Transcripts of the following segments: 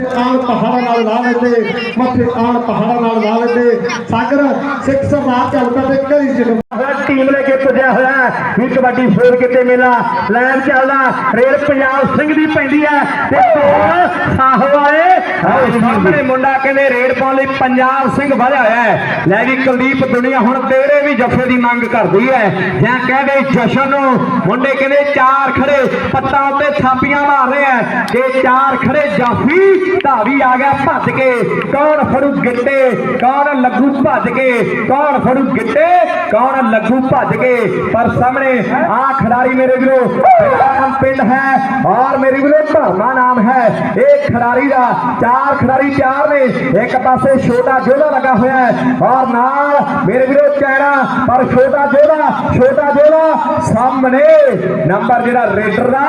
ਆਣ ਪਹਾੜਾਂ ਨਾਲ ਲਾ ਲੈਂਦੇ, ਮੱਥੇ ਆਣ ਪਹਾੜਾਂ ਨਾਲ ਲਾ ਲੈਂਦੇ। ਸਾਗਰ, ਸਿੱਖ ਸਰਦਾਰ ਚੱਲਦਾ ਤੇ ਕਈ ਜਗ੍ਹਾ ਟੀਮ ਲੈ ਕੇ ਪੁੱਜਿਆ ਹੋਇਆ ਵੀ ਕਬੱਡੀ ਫੋਰ ਕਿਤੇ ਮੇਲਾ, ਲੈਣ ਚੱਲਦਾ। ਰੇਲ ਪੰਜਾਬ ਸਿੰਘ ਦੀ ਪੈਂਦੀ ਹੈ। ਤੇ ਕੋਲ ਸਾਹੋ ਆਏ ਸਾਹਮਣੇ ਮੁੰਡਾ ਕਹਿੰਦੇ, ਰੇਡ ਪਾਉਣ ਲਈ ਪੰਜਾਬ ਸਿੰਘ ਵਧਿਆ ਹੋਇਆ ਹੈ। ਲੈ ਵੀ ਕੁਲਦੀਪ ਦੁਨੀਆ ਹੁਣ ਤੇਰੇ ਵੀ ਜੱਫੇ ਦੀ ਮੰਗ ਕਰਦੀ ਹੈ। ਜਾਂ ਕਹਿੰਦੇ ਜਸ਼ਨ ਨੂੰ, ਮੁੰਡੇ ਕਹਿੰਦੇ ਚਾਰ ਖੜੇ, ਪੱਤਾਂ ਉੱਤੇ ਥਾਪੀਆਂ ਮਾਰ ਰਹੇ ਆ ਕਿ ਚਾਰ ਖੜੇ ਜਾਫੀ ਧਾਵੀ ਆ ਗਿਆ ਭੱਜ ਕੇ। ਕੌਣ ਫੜੂ ਗਿੱਟੇ? ਕੌਣ ਲੱਗੂ ਭੱਜ ਕੇ? ਕੌਣ ਫੜੂ ਗਿੱਟੇ? ਕੌਣ ਲੱਗੂ ਭੱਜ ਕੇ? ਪਰ ਸਾਹਮਣੇ ਆ ਖਿਡਾਰੀ ਮੇਰੇ ਵੀਰੋ ਮੇਰਾ ਨਾਮ ਪਿੰਡ ਹੈ ਔਰ ਮੇਰੇ ਵੀਰੋ ਧਰਮਾ ਨਾਮ ਹੈ। ਇਹ ਖਿਡਾਰੀ ਦਾ, ਚਾਰ ਖਿਡਾਰੀ ਚਾਰ ਨੇ। ਇੱਕ ਪਾਸੇ ਛੋਟਾ ਜੋਧਾ ਲੱਗਾ ਹੋਇਆ ਹੈ ਔਰ ਨਾਲ ਮੇਰੇ ਵੀਰੋ ਚੈਣਾ ਪਰ ਛੋਟਾ ਜੋਧਾ ਛੋਟਾ ਜੋਧਾ ਸਾਹਮਣੇ ਨੰਬਰ ਜਿਹੜਾ ਰੇਡਰ ਦਾ,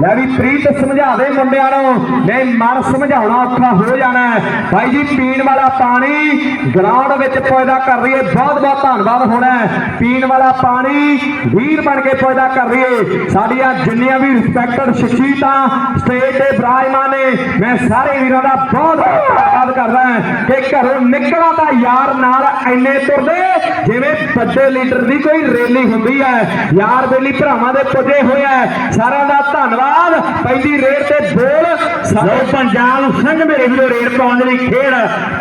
ਲੈ ਵੀ ਪ੍ਰੀਤ ਸਮਝਾ ਦੇ ਮੁੰਡਿਆਂ ਨੂੰ। ਨਹੀਂ, ਮਨ ਸਮਝਾਉਣਾ ਔਖਾ ਹੋ ਜਾਣਾ ਭਾਈ ਜੀ, ਪੀਣ ਵਾਲਾ ਪਾਣੀ ਗਰਾਊਂਡ ਵਿੱਚ ਪੈਦਾ ਕਰ ਰਹੀ ਹੈ। ਬਹੁਤ ਬਹੁਤ ਧੰਨਵਾਦ ਹੋਣਾ ਪੀਣ ਵਾਲਾ ਪਾਣੀ ਵੀਰ ਬਣ ਕੇ ਪੈਦਾ ਕਰ ਰਹੀ ਹੈ। ਸਾਡੀਆਂ ਜਿੰਨੀਆਂ ਵੀ ਰਿਸਪੈਕਟਡ ਸ਼ਖਸੀਅਤਾਂ ਸਟੇਜ ਤੇ ਬਰਾਜਮਾਨ ਨੇ, ਮੈਂ ਸਾਰੇ ਵੀਰਾਂ ਦਾ ਬਹੁਤ ਧੰਨਵਾਦ ਕਰਦਾ ਕਿ ਘਰੋਂ ਨਿਕਲਾਂ ਤਾਂ ਯਾਰ ਨਾਲ ਐਨੇ ਤੁਰਦੇ, ਜਿਵੇਂ ਵੱਡੇ ਲੀਡਰ ਦੀ ਕੋਈ ਰੈਲੀ ਹੁੰਦੀ ਹੈ। ਯਾਰ ਬੇਲੀ ਭਰਾਵਾਂ ਦੇ ਪੁੱਜੇ ਹੋਇਆ ਹੈ। ਸਾਰਿਆਂ ਦਾ ਧੰਨਵਾਦ। ਪਹਿਲੀ ਰੇਡ ਤੇ ਬੋਲ, ਸਾਡੇ ਪੰਜਾਬ ਸਿੰਘ ਮੇਰੇ ਵੀਰੋ ਰੇਡ ਪਾਉਣ ਦੇ ਲਈ ਖੇਡ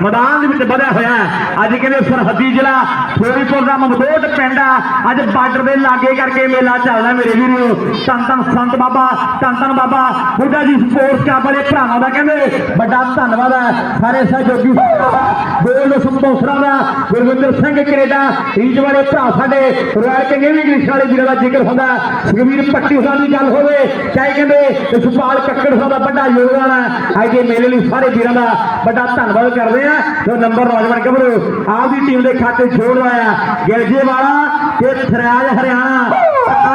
ਮੈਦਾਨ ਦੇ ਵਿੱਚ ਵਧਿਆ ਹੋਇਆ ਅੱਜ ਕਹਿੰਦੇ ਸਰਹੱਦੀ ਜ਼ਿਲ੍ਹਾ, ਫਿਰੋਜ਼ਪੁਰ ਦਾ ਮਮਦੋਟ ਪਿੰਡ ਆ। ਅੱਜ ਬਾਰਡਰ ਦੇ ਲਾਗੇ ਕਰਕੇ ਮੇਲਾ ਚੱਲਦਾ ਮੇਰੇ ਵੀਰੋ। ਧੰਨ ਧੰਨ ਸੰਤ ਬਾਬਾ, ਧੰਨ ਧੰਨ ਬਾਬਾ। ਬੁੱਢਾ ਜੀ ਸਪੋਰਟਸ ਕਲੱਬ ਵਾਲੇ ਭਰਾਵਾਂ ਦਾ ਕਹਿੰਦੇ, ਵੱਡਾ ਧੰਨਵਾਦ ਹੈ। ਸਾਰੇ ਸਹਿਯੋਗੀ ਬੋਲ ਸੰਬੋਸਰਾ ਦਾ, ਗੁਰਵਿੰਦਰ ਸਿੰਘ ਕਰੇਡਾ ਰੀਜ ਵਾਲੇ ਭਰਾ ਸਾਡੇ, ਰਾਇਲ ਕਹਿੰਦੇ ਵੀ ਇੰਗਲਿਸ਼ ਵਾਲੇ ਵੀਰਾਂ ਦਾ ਜ਼ਿਕਰ ਹੁੰਦਾ ਸੁਖਵੀਰ ਪੱਟੀ ਹੋਰਾਂ ਦੀ ਗੱਲ ਹੋਵੇ, ਚਾਹੇ ਕਹਿੰਦੇ ਸੁਪਾਲ ਕੱਕੜ ਹੋਰਾਂ ਦਾ ਵੱਡਾ ਯੋਗਦਾਨ ਹੈ। ਅੱਜ ਦੇ ਮੇਲੇ ਲਈ ਸਾਰੇ ਵੀਰਾਂ ਦਾ ਵੱਡਾ ਧੰਨਵਾਦ ਕਰਦੇ ਆ ਜੋ ਨੰਬਰ ਨੌਜਵਾਨ ਗੱਭਰੂ ਆਪ ਦੀ ਟੀਮ ਦੇ ਖਾਤੇ ਜੋੜ ਲਾਇਆ ਗਿਲਜੇ ਵਾਲਾ ਤੇ ਥਰਾਜ ਹਰਿਆਣਾ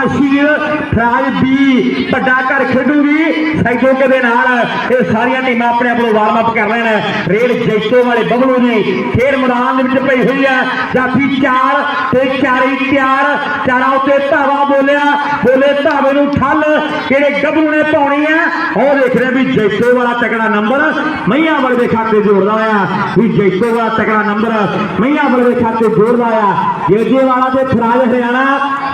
ਆਸ਼ੀਰ ਥਰਾਜ ਦੀ ਵੱਡਾ ਘਰ ਖੇਡੂਗੀ। ਸੈਜੋਕੇ ਦੇ ਨਾਲ ਇਹ ਸਾਰੀਆਂ ਟੀਮਾਂ ਆਪਣੇ ਆਪ ਨੂੰ ਵਾਰਮ ਅਪ ਕਰ ਰਹੇ ਨੇ ਜੈਤੋ ਵਾਲੇ ਬਬਲੂ ਜੀ ਖੇਡ ਮੈਦਾਨ ਦੇ ਵਿੱਚ ਪਈ ਹੋਈ ਹੈ। ਜਾਫੀ ਚਾਰ ਤੇ ਚਾਰੀ ਤਿਆਰ, ਚਾਰਾਂ ਉੱਤੇ ਧਾਵਾ ਬੋਲਿਆ। ਬੋਲੇ ਧਾਵੇ ਨੂੰ ਠੱਲ ਕਿਹੜੇ ਗੱਭਰੂ ਨੇ ਪਾਉਣੀ ਹੈ? ਉਹ ਦੇਖ ਰਿਹਾ ਵੀ ਜੈਤੋ ਵਾਲਾ ਤਕੜਾ ਨੰਬਰ ਮਈਆਂ ਵਾਲੇ ਦੇ ਖਾਤੇ ਜੋੜਦਾ ਆ ਵੀ ਜੈਤੋ ਵਾਲਾ ਤਕੜਾ ਨੰਬਰ ਮਈਆਂ ਵਾਲੇ ਦੇ ਖਾਤੇ ਜੋੜਦਾ ਆ ਜੇਜੇ ਵਾਲਾ ਤੇ ਫਰਾਜ ਹਰਿਆਣਾ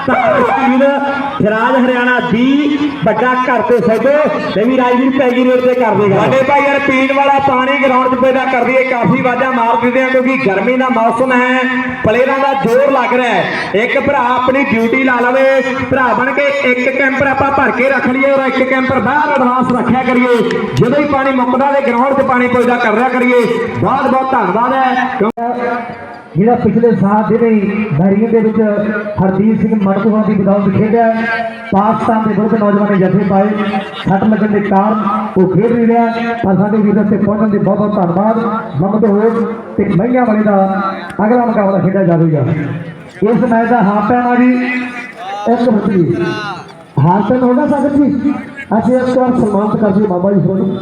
ਤਕਰੀਰ ਫਰਾਜ ਹਰਿਆਣਾ ਦੀ ਵੱਡਾ ਘਰ ਤੇ ਸੈਦੋ ਤੇ ਵੀ ਰਾਜਵੀਰ ਪੈਗੀ ਰੇਟ ਤੇ ਕਰ ਦੇਗਾ ਸਾਡੇ ਭਾਈ ਯਾਰ, ਪੀਣ ਵਾਲਾ ਪਾਣੀ ਗਰਾਊਂਡ 'ਚ ਪੈਦਾ ਕਰਦੀ ਹੈ ਕਾਫੀ ਵਾਜਾਂ ਮਾਰ ਦਿੰਦੇ ਆ, ਕਿਉਂਕਿ ਗਰਮੀ ਦਾ ਮੌਸਮ ਹੈ ਪਲੇਅਰਾਂ ਦਾ ਜ਼ੋਰ ਲੱਗ ਰਿਹਾ ਹੈ। ਇੱਕ ਭਰਾ ਆਪਣੀ ਡਿਊਟੀ ਲਾ ਲਵੇ, ਭਰਾ ਬਣ ਕੇ ਇੱਕ ਕੈਂਪਰ ਆਪਾਂ ਭਰ ਕੇ ਰੱਖ ਲਈਏ ਔਰ ਇੱਕ ਕੈਂਪਰ ਬਾਹਰ ਐਡਵਾਂਸ ਰੱਖਿਆ ਕਰੀਏ। ਜਦੋਂ ਹੀ ਪਾਣੀ ਮੁੱਕਦਾ ਤੇ ਗਰਾਊਂਡ 'ਚ ਪਾਣੀ ਪੈਦਾ ਕਰ ਰਿਹਾ ਕਰੀਏ। ਬਹੁਤ ਬਹੁਤ ਧੰਨਵਾਦ ਹੈ ਜਿਹੜਾ ਪਿਛਲੇ ਸਾਲ ਦੇ ਬਹਿਰੀਨ ਦੇ ਵਿੱਚ ਹਰਦੀਪ ਸਿੰਘ ਮੜਕੂਆਂ ਦੀ ਬਦੌਲਤ ਖੇਡਿਆ, ਪਾਕਿਸਤਾਨ ਦੇ ਵਿਰੁੱਧ ਨੌਜਵਾਨ ਜੱਫੇ ਪਾਏ, ਸੱਟ ਲੱਗਣ ਦੇ ਕਾਰਨ ਉਹ ਖੇਡ ਨਹੀਂ ਰਿਹਾ, ਪਰ ਸਾਡੇ ਵੀਰਾਂ ਤੇ ਪਹੁੰਚਣ ਦੇ ਬਹੁਤ ਬਹੁਤ ਧੰਨਵਾਦ ਮਮਦ ਹੋ ਤੇ ਮਈਆਂ ਵਾਲੇ ਦਾ ਅਗਲਾ ਮੁਕਾਬਲਾ ਖੇਡਿਆ ਜਾਵੇਗਾ। ਇਸ ਮੈਚ ਦਾ ਹਾਫ ਟਾਈਮ ਆ ਜੀ, ਇੱਕ ਮਿੰਟ ਜੀ। ਹਾਫ ਟਾਈਮ ਹੋਗਾ ਸਾਗਰ ਜੀ? ਅਸੀਂ ਇੱਕ ਵਾਰ ਸਨਮਾਨਿਤ ਕਰਦੇ ਬਾਬਾ ਜੀ ਤੁਹਾਨੂੰ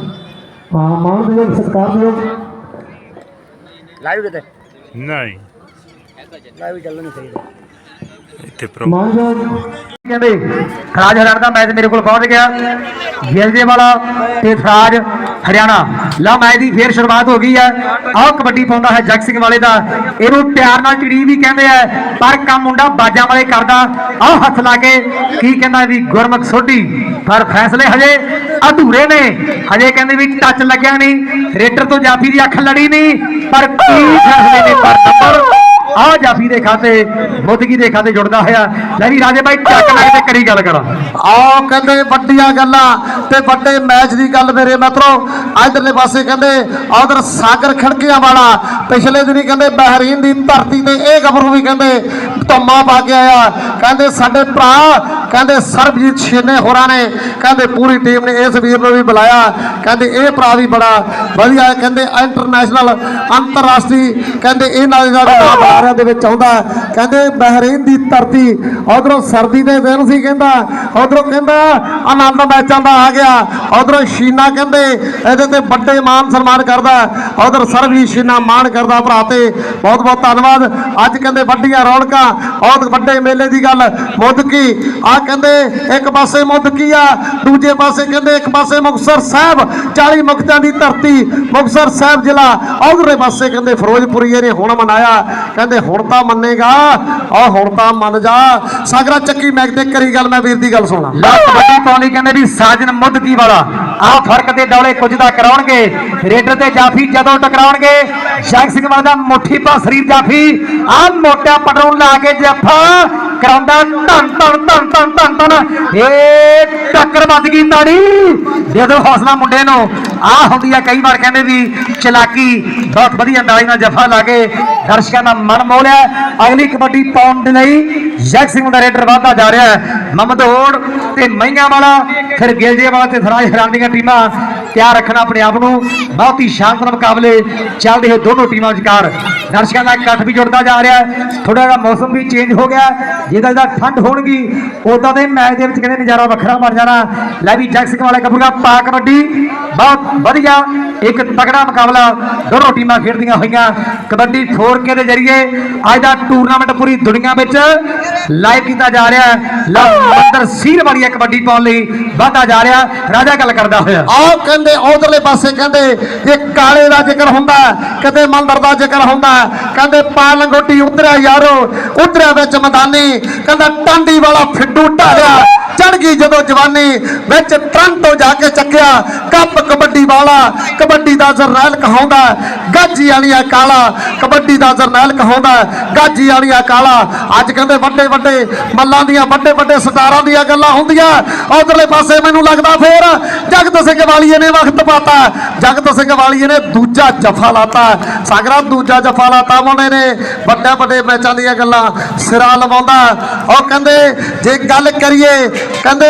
ਹਾਂ ਮਾਨਯੋਗ ਸਤਿਕਾਰਯੋਗ ਲਾਈਵ ਕਿਤੇ? ਨਹੀਂ ਲਾਈਵ ਚੱਲਣਾ ਨਹੀਂ ਚਾਹੀਦਾ ਇੱਥੇ ਕਹਿੰਦੇ, ਖਰਾਜ ਹਰਿਆਣਾ ਦਾ ਮੈਚ ਮੇਰੇ ਕੋਲ ਪਹੁੰਚ ਗਿਆ। ਗਿਲਜੇ ਵਾਲਾ ਤੇ ਖਰਾਜ ਹਰਿਆਣਾ। ਲਾ, ਮੈਚ ਦੀ ਫੇਰ ਸ਼ੁਰੂਆਤ ਹੋ ਗਈ ਹੈ ਆਹ ਕਬੱਡੀ ਪਾਉਂਦਾ ਹੈ ਜਗ ਸਿੰਘ ਵਾਲੇ ਦਾ। ਇਹਨੂੰ ਪਿਆਰ ਨਾਲ ਚਿੜੀ ਵੀ ਕਹਿੰਦੇ ਆ, ਪਰ ਕੰਮ ਮੁੰਡਾ ਬਾਜਾਂ ਵਾਲੇ ਕਰਦਾ। ਆਹ ਹੱਥ ਲਾ ਕੇ ਕੀ ਕਹਿੰਦਾ ਵੀ ਗੁਰਮੁਖ ਸੋਢੀ। ਪਰ ਫੈਸਲੇ ਹਜੇ ਅਧੂਰੇ ਨੇ। ਹਜੇ ਕਹਿੰਦੇ ਵੀ ਟੱਚ ਲੱਗਿਆ ਨਹੀਂ। ਰੇਟਰ ਤੋਂ ਜਾਫੀ ਦੀ ਅੱਖ ਲੜੀ ਨਹੀਂ, ਪਰ ਕੀ ਫੈਸਲੇ ਨੇ ਪਰ ਨੰਬਰ ਆ ਜਾਫੀ ਦੇ ਖਾਤੇ, ਮੁੱਦਗੀ ਦੇ ਖਾਤੇ ਜੁੜਦਾ ਹੋਇਆ। ਲੈ ਵੀ ਰਾਜੇ ਭਾਈ ਚੱਕ ਲੈ ਤੇ ਕਰੀ ਗੱਲ ਕਰਾਂ। ਆਓ ਕਹਿੰਦੇ ਵੱਡੀਆਂ ਗੱਲਾਂ ਤੇ ਵੱਡੇ ਮੈਚ ਦੀ ਗੱਲ ਮੇਰੇ ਮਿੱਤਰੋ ਇਧਰਲੇ ਪਾਸੇ ਕਹਿੰਦੇ, ਉਧਰ ਸਾਗਰ ਖੜਕਿਆਂ ਵਾਲਾ, ਪਿਛਲੇ ਦਿਨੀ ਕਹਿੰਦੇ ਬਹਿਰੀਨ ਦੀ ਧਰਤੀ ਤੇ ਇਹ ਗੱਭਰੂ ਵੀ ਕਹਿੰਦੇ, ਧੰਮਾ ਪਾ ਕੇ ਆਇਆ। ਕਹਿੰਦੇ ਸਾਡੇ ਭਰਾ ਕਹਿੰਦੇ ਸਰਬਜੀਤ ਛੇਨੇ ਹੋਰਾਂ ਨੇ, ਕਹਿੰਦੇ ਪੂਰੀ ਟੀਮ ਨੇ ਇਸ ਵੀਰ ਨੂੰ ਵੀ ਬੁਲਾਇਆ। ਕਹਿੰਦੇ ਇਹ ਭਰਾ ਵੀ ਬੜਾ ਵਧੀਆ ਕਹਿੰਦੇ ਇੰਟਰਨੈਸ਼ਨਲ ਅੰਤਰਰਾਸ਼ਟਰੀ, ਕਹਿੰਦੇ ਇਹਨਾਂ ਦੇ ਨਾਲ ਬਾਹਰਾਂ ਦੇ ਵਿੱਚ ਆਉਂਦਾ ਕਹਿੰਦੇ ਬਹਿਰੀਨ ਦੀ ਧਰਤੀ, ਉਧਰੋਂ ਸਰਦੀ ਦੇ ਦਿਨ ਸੀ ਕਹਿੰਦਾ, ਉਧਰੋਂ ਕਹਿੰਦਾ ਆਨੰਦ ਮੈਚਾਂ ਦਾ ਆ ਗਿਆ। ਉਧਰੋਂ ਸ਼ੀਨਾ ਕਹਿੰਦੇ, ਇਹਦੇ ਤੇ ਵੱਡੇ ਮਾਨ ਸਨਮਾਨ ਕਰਦਾ ਉਧਰ ਸਰਬਜੀਤ ਸ਼ੀਨਾ ਮਾਣ ਕਰਦਾ ਭਰਾ ਤੇ। ਬਹੁਤ ਬਹੁਤ ਧੰਨਵਾਦ। ਅੱਜ ਕਹਿੰਦੇ ਵੱਡੀਆਂ ਰੌਣਕਾਂ, ਬਹੁਤ ਵੱਡੇ ਮੇਲੇ ਦੀ ਗੱਲ। ਮੁੱਦ ਕੀ ਆ ਕਹਿੰਦੇ, ਇੱਕ ਪਾਸੇ ਮੁੱਦ ਆ, ਦੂਜੇ ਪਾਸੇ ਕਹਿੰਦੇ, ਇੱਕ ਪਾਸੇ ਮੁਕਤਸਰ ਸਾਹਿਬ 40 ਮੁਕਤਾਂ ਦੀ ਧਰਤੀ, ਮੁਕਤਸਰ ਸਾਹਿਬ ਜ਼ਿਲ੍ਹਾ। ਉਧਰਲੇ ਪਾਸੇ ਕਹਿੰਦੇ, ਫਿਰੋਜ਼ਪੁਰੀ ਇਹਨੇ ਹੁਣ ਮਨਾਇਆ। ਕਹਿੰਦੇ, ਹੁਣ ਤਾਂ ਮੰਨੇਗਾ ਆ ਹੁਣ ਤਾਂ ਮੰਨ ਜਾ। ਸਾਗਰਾ ਚੱਕੀ ਮੈਗ ਤੇ ਕਰੀ ਗੱਲ, ਮੈਂ ਵੀਰ ਦੀ ਗੱਲ ਸੁਣਾ। ਕਬੱਡੀ ਪਾਉਣੀ ਕਹਿੰਦੇ ਵੀ ਸਾਜਨ ਮੁੱਦਕੀ ਵਾਲਾ? ਆ ਫ਼ਰਕ ਦੇ ਡੌਲੇ ਕੁਝ ਦਾ ਕਰਾਉਣਗੇ। ਰੇਡਰ ਤੇ ਜਾਫੀ ਜਦੋਂ ਟਕਰਾਉਣਗੇ ਸ਼ੈਖ ਸਿੰਘ ਵਾਲਾ ਦਾ ਮੁੱਠੀ ਪਾ, ਸਰੀਰ ਜਾਫੀ। ਆ ਮੋਟਾ ਪਟਰੋਲ ਲਾ ਕੇ ਜੱਫਾ। ਕਰਾਉਂਦਾ ਧੰਨ ਧੰਨ ਧੰਨ ਧੰਨ ਧੰਨ ਧੰਨ ਏ ਟੱਕਰ ਵੱਜ ਗਈ ਤਾੜੀ। ਦੇ ਦਿਓ ਹੌਸਲਾ ਮੁੰਡੇ ਨੂੰ ਆ ਹੁੰਦੀ ਆ, ਕਈ ਵਾਰ ਕਹਿੰਦੇ ਵੀ ਚਲਾਕੀ ਬਹੁਤ ਵਧੀਆ ਅੰਦਾਜ਼ ਨਾਲ ਜੱਫਾ ਲਾ ਕੇ ਦਰਸ਼ਕਾਂ ਦਾ ਮਨ ਮੋਲਿਆ ਅਗਲੀ ਕਬੱਡੀ ਪਾਉਣ ਦੇ ਲਈ ਜੈਕ ਸਿੰਘ ਦਾ ਰੇਡਰ ਵਾਧਾ ਜਾ ਰਿਹਾ ਹੈ। ਮਮਦੋੜ ਤੇ ਮਈਆਂ ਵਾਲਾ, ਫਿਰ ਗਿਲਜੇ ਵਾਲਾ ਤੇ ਸਰਾਜ ਹਰਾਨ ਦੀਆਂ ਟੀਮਾਂ ਤਿਆਰ ਰੱਖਣਾ ਆਪਣੇ ਆਪ ਨੂੰ। ਬਹੁਤ ਹੀ ਸ਼ਾਨਦਾਰ ਮੁਕਾਬਲੇ ਚੱਲਦੇ ਹੋਏ ਦੋਨੋਂ ਟੀਮਾਂ ਵਿਚਕਾਰ। ਦਰਸ਼ਕਾਂ ਦਾ ਇਕੱਠ ਵੀ ਜੁੜਦਾ ਜਾ ਰਿਹਾ ਥੋੜਾ ਜਿਹਾ ਮੌਸਮ ਵੀ ਚੇਂਜ ਹੋ ਗਿਆ ਜਿਹਦਾ ਜਿਹਦਾ ਠੰਡ ਹੋਣਗੀ ਉਦਾਂ ਦੇ ਮੈਚ ਦੇ ਵਿੱਚ ਕਹਿੰਦੇ ਨਜ਼ਾਰਾ ਵੱਖਰਾ ਬਣ ਜਾਣਾ। ਲੈ ਵੀ ਜੈਕ ਸਿੰਘ ਵਾਲਾ ਕਬੂਗਾ ਪਾ ਕਬੱਡੀ। ਬਹੁਤ ਵਧੀਆ ਇੱਕ ਤਕੜਾ ਮੁਕਾਬਲਾ ਦੋਨੋਂ ਟੀਮਾਂ ਖੇਡਦੀਆਂ ਹੋਈਆਂ। ਕਬੱਡੀ 4K ਦੇ ਜ਼ਰੀਏ ਅੱਜ ਦਾ ਟੂਰਨਾਮੈਂਟ ਪੂਰੀ ਦੁਨੀਆ ਵਿੱਚ ਲਾਈਵ ਕੀਤਾ ਜਾ ਰਿਹਾ ਹੈ। ਲੰਦਰ ਸੀਰ ਵਾਲੀ ਇਹ ਕਬੱਡੀ ਪਾਉਣ ਲਈ। ਵਧਦਾ ਜਾ ਰਿਹਾ। ਰਾਜਾ ਗੱਲ ਕਰਦਾ ਹੋਇਆ। ਆਹ ਕਹਿੰਦੇ, ਉਧਰਲੇ ਪਾਸੇ ਕਹਿੰਦੇ ਜੇ ਕਾਲੇ ਦਾ ਜ਼ਿਕਰ ਹੁੰਦਾ ਕਦੇ ਮੰਦਰ ਦਾ ਜ਼ਿਕਰ ਹੁੰਦਾ ਕਹਿੰਦੇ ਪਾ ਲੰਗੋਟੀ ਉਤਰਿਆ ਯਾਰੋ, ਉਧਰਿਆ ਵਿੱਚ ਮੈਦਾਨੀ, ਕਹਿੰਦਾ, ਟਾਂਡੀ ਵਾਲਾ ਫਿੱਡੂ ਢਾਲਿਆ। ਚੜ ਗਈ ਜਦੋਂ ਜਵਾਨੀ ਵਿੱਚ ਟਰੰਟੋ ਜਾ ਕੇ ਚੱਕਿਆ। ਕੱਪ ਕਬੱਡੀ ਵਾਲਾ, ਕਬੱਡੀ ਦਾ ਜਰਨੈਲ ਕਹਾਉਂਦਾ, ਗਾਜੀ ਵਾਲੀਆ ਕਾਲਾ। ਕਬੱਡੀ ਦਾ ਜਰਨੈਲ ਕਹਾਉਂਦਾ, ਗਾਜੀ ਵਾਲੀਆ ਕਾਲਾ। ਅੱਜ ਕਹਿੰਦੇ ਵੱਡੇ ਵੱਡੇ ਮੱਲਾਂ ਦੀਆਂ, ਵੱਡੇ ਵੱਡੇ ਸਟਾਰਾਂ ਦੀਆਂ ਗੱਲਾਂ ਹੁੰਦੀਆਂ। ਉਧਰਲੇ ਪਾਸੇ ਮੈਨੂੰ ਲੱਗਦਾ ਫੇਰ ਜਗਤ ਸਿੰਘ ਵਾਲੀਏ ਨੇ ਵਕਤ ਪਾਤਾ। ਜਗਤ ਸਿੰਘ ਵਾਲੀਏ ਨੇ ਦੂਜਾ ਜਫਾ ਲਾਤਾ। ਸਾਗਰਾ, ਦੂਜਾ ਜਫਾ ਲਾਤਾ ਮੁੰਡੇ ਨੇ। ਵੱਡੇ ਵੱਡੇ ਮੈਚਾਂ ਦੀਆਂ ਗੱਲਾਂ ਸਿਰਾ ਲਵਾਉਂਦਾ। ਉਹ ਕਹਿੰਦੇ, ਜੇ ਗੱਲ ਕਰੀਏ ਕਹਿੰਦੇ,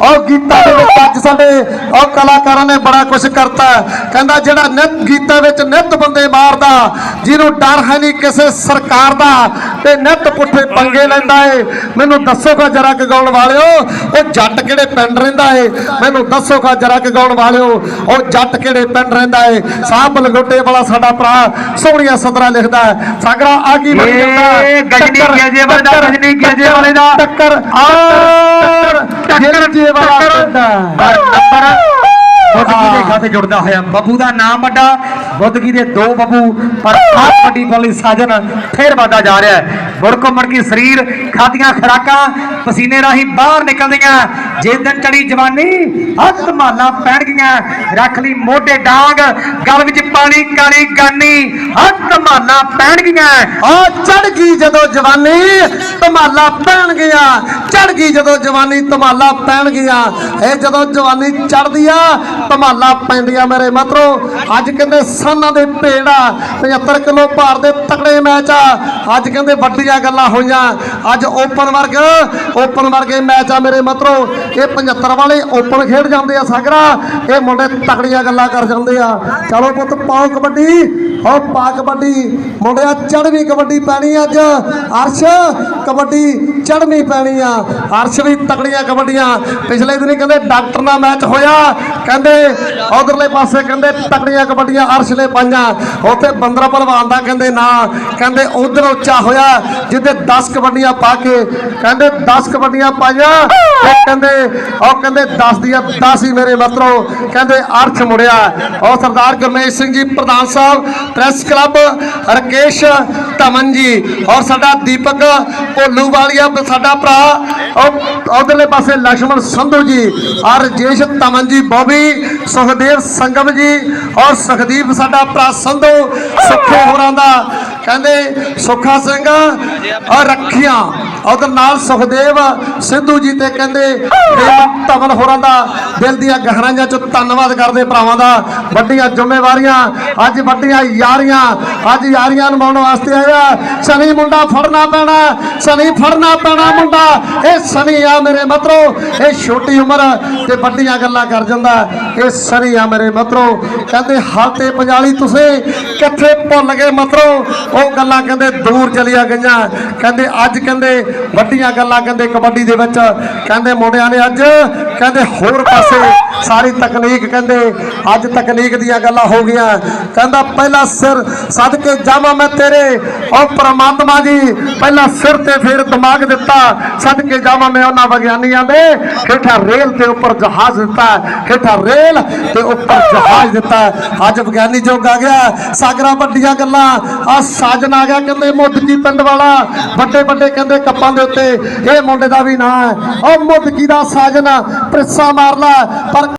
ਉਹ ਗੀਤਾਂ ਦੇ ਵਿੱਚ ਅੱਜ ਸਾਡੇ ਉਹ ਕਲਾਕਾਰਾਂ ਨੇ ਬੜਾ ਕੁਝ ਕਰਤਾ। ਕਹਿੰਦਾ, ਜਿਹੜਾ ਨਿਤ ਗੀਤਾਂ ਵਿੱਚ ਨਿਤ ਬੰਦੇ ਮਾਰਦਾ, ਜਿਹਨੂੰ ਡਰ ਹੈ ਨਹੀਂ ਕਿਸੇ ਸਰਕਾਰ ਦਾ ਤੇ ਨਿਤ ਪੁੱਠੇ ਪੰਗੇ ਲੈਂਦਾ ਏ। ਮੈਨੂੰ ਦੱਸੋਗਾ ਜਰਾ ਕਿ ਗਾਉਣ ਵਾਲਿਓ ਉਹ ਜੱਟ ਕਿਹੜੇ ਪਿੰਡ ਰਹਿੰਦਾ ਏ? ਮੈਨੂੰ ਦੱਸੋਗਾ ਜਰਾ ਕਿ ਗਾਉਣ ਵਾਲਿਓ ਉਹ ਜੱਟ ਕਿਹੜੇ ਪਿੰਡ ਰਹਿੰਦਾ ਏ? ਸਾਹਿਬ ਲਗੋਟੇ ਵਾਲਾ ਸਾਡਾ ਭਰਾ ਸੋਹਣੀਆਂ ਸਦਰਾਂ ਲਿਖਦਾ ਸਾਗਰਾ ਆ ਕੀ ਬਣ ਜਾਂਦਾ। ਗਜਨੀ ਗਿਆਜੇ ਵਾਲੇ ਗਜਨੀ ਗਿਆਜੇ ਵਾਲੇ ਦਾ। ਟੱਕਰ ਔਰ ਟੱਕਰ ਜੇ ਵਾਲਾ ਨੰਬਰ ਬੁੱਧਗੀ ਜੁੜਦਾ ਹੋਇਆ ਬੱਬੂ ਦਾ ਨਾਮ ਵੱਡਾ ਬੁੱਧਗੀ ਦੇ ਦੋ ਬੱਬੂ, ਪਰ ਆਪ ਵੱਡੀ ਬੋਲੀ ਸਾਜਨ, ਫੇਰ ਵਧਦਾ ਜਾ ਰਿਹਾ ਹੈ। ਮੁੜ ਘੁੰਮੜ ਕੀ ਸਰੀਰ ਖਾਦੀਆਂ ਖਰਾਕਾਂ, ਪਸੀਨੇ ਰਾਹੀਂ ਬਾਹਰ ਨਿਕਲਦੀਆਂ। ਜੇ ਦਿਨ ਚੜੀ ਜਵਾਨੀ ਹੱਥ ਮਾਲਾ ਪੈਣ ਗਈਆਂ। ਰੱਖ ਲਈ ਮੋਢੇ ਡਾਂਗ, ਗਲ ਵਿੱਚ ਪਾਣੀ, ਕਾਲੀ ਗਾਨੀ ਹੱਥ ਮਾਲਾ ਪੈਣ ਗਈਆਂ। ਆ ਚੜ ਗਈ ਜਦੋਂ ਜਵਾਨੀ ਧਮਾਲਾ ਪੈਣ ਗਿਆ ਚੜ ਗਈ ਜਦੋਂ ਜਵਾਨੀ ਧਮਾਲਾ ਪੈਣ ਗਿਆ ਇਹ ਜਦੋਂ ਜਵਾਨੀ ਚੜਦੀ ਆ ਧਮਾਲਾ ਪੈਂਦੀਆਂ ਮੇਰੇ ਮਤਰੋ। ਅੱਜ ਕਹਿੰਦੇ ਸਾਨਾਂ ਦੇ ਭੇੜਾ 75 ਕਿਲੋ ਭਾਰ ਦੇ ਤਕੜੇ ਮੈਚ ਆ। ਅੱਜ ਕਹਿੰਦੇ ਵੱਡੀਆਂ ਗੱਲਾਂ ਹੋਈਆਂ। ਅੱਜ ਓਪਨ ਵਰਗ, ਓਪਨ ਵਰਗੇ ਮੈਚ ਆ ਮੇਰੇ ਮਤਰੋ। ਇਹ 75 ਵਾਲੇ ਓਪਨ ਖੇਡ ਜਾਂਦੇ ਆ ਸਾਗਰਾ। ਇਹ ਮੁੰਡੇ ਤਕੜੀਆਂ ਗੱਲਾਂ ਕਰ ਜਾਂਦੇ ਆ। ਚਲੋ ਪੁੱਤ, ਪਾਓ ਕਬੱਡੀ। ਹੋ ਪਾ ਕਬੱਡੀ, ਮੁੰਡਿਆ ਚੜਵੀਂ ਕਬੱਡੀ ਪੈਣੀ ਅੱਜ। ਅਰਸ਼, ਕਬੱਡੀ ਚੜਵੀਂ ਪੈਣੀ ਆ। ਅਰਸ਼ ਵੀ ਤਕੜੀਆਂ ਕਬੱਡੀਆਂ। ਪਿਛਲੇ ਦਿਨੀ ਕਹਿੰਦੇ ਡਾਕਟਰ ਨਾਲ ਮੈਚ ਹੋਇਆ। ਕਹਿੰਦੇ ਉਧਰਲੇ ਪਾਸੇ ਕਹਿੰਦੇ ਤਕੜੀਆਂ ਕਬੱਡੀਆਂ ਅਰਸ਼ ਨੇ ਪਾਈਆਂ। ਉੱਥੇ ਬੰਦਰਾ ਭਲਵਾਨ ਦਾ ਕਹਿੰਦੇ ਨਾ। ਕਹਿੰਦੇ ਉਧਰ ਉੱਚਾ ਹੋਇਆ ਜਿੱਦੇ 10 ਕਬੱਡੀਆਂ ਪਾ ਕੇ ਕਹਿੰਦੇ 10 ਕਬੱਡੀਆਂ ਪਾਈਆਂ। ਤੇ ਕਹਿੰਦੇ, ਉਹ ਕਹਿੰਦੇ 10 ਦੀਆਂ 10 ਹੀ ਮੇਰੇ ਮਤਰੋ। ਕਹਿੰਦੇ ਅਰਸ਼ ਮੁੜਿਆ। ਉਹ ਸਰਦਾਰ ਗੁਰਮੇਸ਼ ਸਿੰਘ ਜੀ, ਪ੍ਰਧਾਨ ਸਾਹਿਬ ਪ੍ਰੈਸ ਕਲੱਬ ਰਕੇਸ਼ ਧਮਨ ਜੀ ਔਰ ਸਾਡਾ ਦੀਪਕ ਭੋਲੂ ਵਾਲੀਆ ਸਾਡਾ ਭਰਾ ਉਧਰਲੇ ਪਾਸੇ ਲక్ష్మణ ਸੰਧੂ ਜੀ, ਔਰ ਜੇਸ਼ ਧਮਨ ਜੀ, ਬੋਬੀ, ਸੁਖਦੇਵ ਸੰਗਮ ਜੀ, ਔਰ ਸੁਖਦੀਪ, ਸਾਡਾ ਭਰਾ ਸੰਧੂ, ਸੁੱਖੇ ਹੋਰਾਂ ਦਾ। ਕਹਿੰਦੇ ਸੁੱਖਾ ਸਿੰਘ ਔਰ ਰੱਖੀਆਂ। ਉਧਰ ਨਾਲ ਸੁਖਦੇਵ ਸਿੱਧੂ ਜੀ ਤੇ ਕਹਿੰਦੇ ਧਵਨ ਹੋਰਾਂ ਦਾ ਦਿਲ ਦੀਆਂ ਗਹਿਰਾਈਆਂ ਚੋਂ ਧੰਨਵਾਦ ਕਰਦੇ ਭਰਾਵਾਂ ਦਾ। ਵੱਡੀਆਂ ਜ਼ਿੰਮੇਵਾਰੀਆਂ, ਅੱਜ ਵੱਡੀਆਂ ਯਾਰੀਆਂ, ਅੱਜ ਯਾਰੀਆਂ ਨਿਭਾਉਣ ਵਾਸਤੇ ਆਇਆ। ਸਨੀ ਮੁੰਡਾ ਫੜਨਾ ਪੈਣਾ, ਸਨੀ ਫੜਨਾ ਪੈਣਾ ਮੁੰਡਾ। ਇਹ ਸਨੀ ਆ ਮੇਰੇ ਮਤਰੋ, ਇਹ ਛੋਟੀ ਉਮਰ ਤੇ ਵੱਡੀਆਂ ਗੱਲਾਂ ਕਰ ਜਾਂਦਾ। ਇਹ ਸਨੀ ਆ ਮੇਰੇ ਮਤਰੋ, ਕਹਿੰਦੇ, ਹਾਲ ਤੇ ਪੰਜਾਲੀ ਤੁਸੀਂ, ਕਿੱਥੇ ਭੁੱਲ ਗਏ ਮਤਰੋ? ਉਹ ਗੱਲਾਂ ਕਹਿੰਦੇ, ਦੂਰ ਚਲੀਆਂ ਗਈਆਂ। ਕਹਿੰਦੇ, ਅੱਜ ਕਹਿੰਦੇ ਵੱਡੀਆਂ ਗੱਲਾਂ ਕਹਿੰਦੇ ਕਬੱਡੀ ਦੇ ਵਿੱਚ ਕਹਿੰਦੇ ਮੁੰਡਿਆਂ ਨੇ ਅੱਜ ਕਹਿੰਦੇ ਹੋਰ ਪਾਸੇ ਸਾਰੀ ਤਕਨੀਕ ਕਹਿੰਦੇ, ਅੱਜ ਤਕਨੀਕ ਦੀਆਂ ਗੱਲਾਂ ਹੋ ਗਈਆਂ। ਕਹਿੰਦਾ, ਪਹਿਲਾ ਸਿਰ ਸਦ ਕੇ ਜਾਵਾਂ ਮੈਂ ਤੇਰੇ। ਉਹ ਪ੍ਰਮਾਤਮਾ ਜੀ, ਪਹਿਲਾ ਸਿਰ ਤੇ ਫਿਰ ਦਿਮਾਗ ਦਿੱਤਾ। ਸਦ ਜਾਵਾਂ ਮੈਂ ਉਹਨਾਂ ਵਿਗਿਆਨੀਆਂ ਦੇ। ਹੇਠਾਂ ਰੇਲ ਤੇ ਉੱਪਰ ਜਹਾਜ਼ ਦਿੱਤਾ। ਹੇਠਾਂ ਰੇਲ ਤੇ ਉੱਪਰ ਜਹਾਜ਼ ਦਿੱਤਾ। ਅੱਜ ਵਿਗਿਆਨੀ ਯੁੱਗ ਆ ਗਿਆ। ਸਾਗਰਾਂ ਵੱਡੀਆਂ ਗੱਲਾਂ। ਆ ਸਾਜਨ ਆ ਗਿਆ ਕਹਿੰਦੇ, ਮੁੱਦਕੀ ਪਿੰਡ ਵਾਲਾ। ਵੱਡੇ ਵੱਡੇ ਕਹਿੰਦੇ ਕੱਪਾਂ ਦੇ ਉੱਤੇ। ਇਹ ਮੁੰਡੇ ਦਾ ਵੀ ਨਾਂ ਹੈ। ਉਹ ਮੁੱਦਕੀ ਦਾ ਸਾਜਨ ਪ੍ਰਿੱਸਾ ਮਾਰ ਲਾ ਪਰ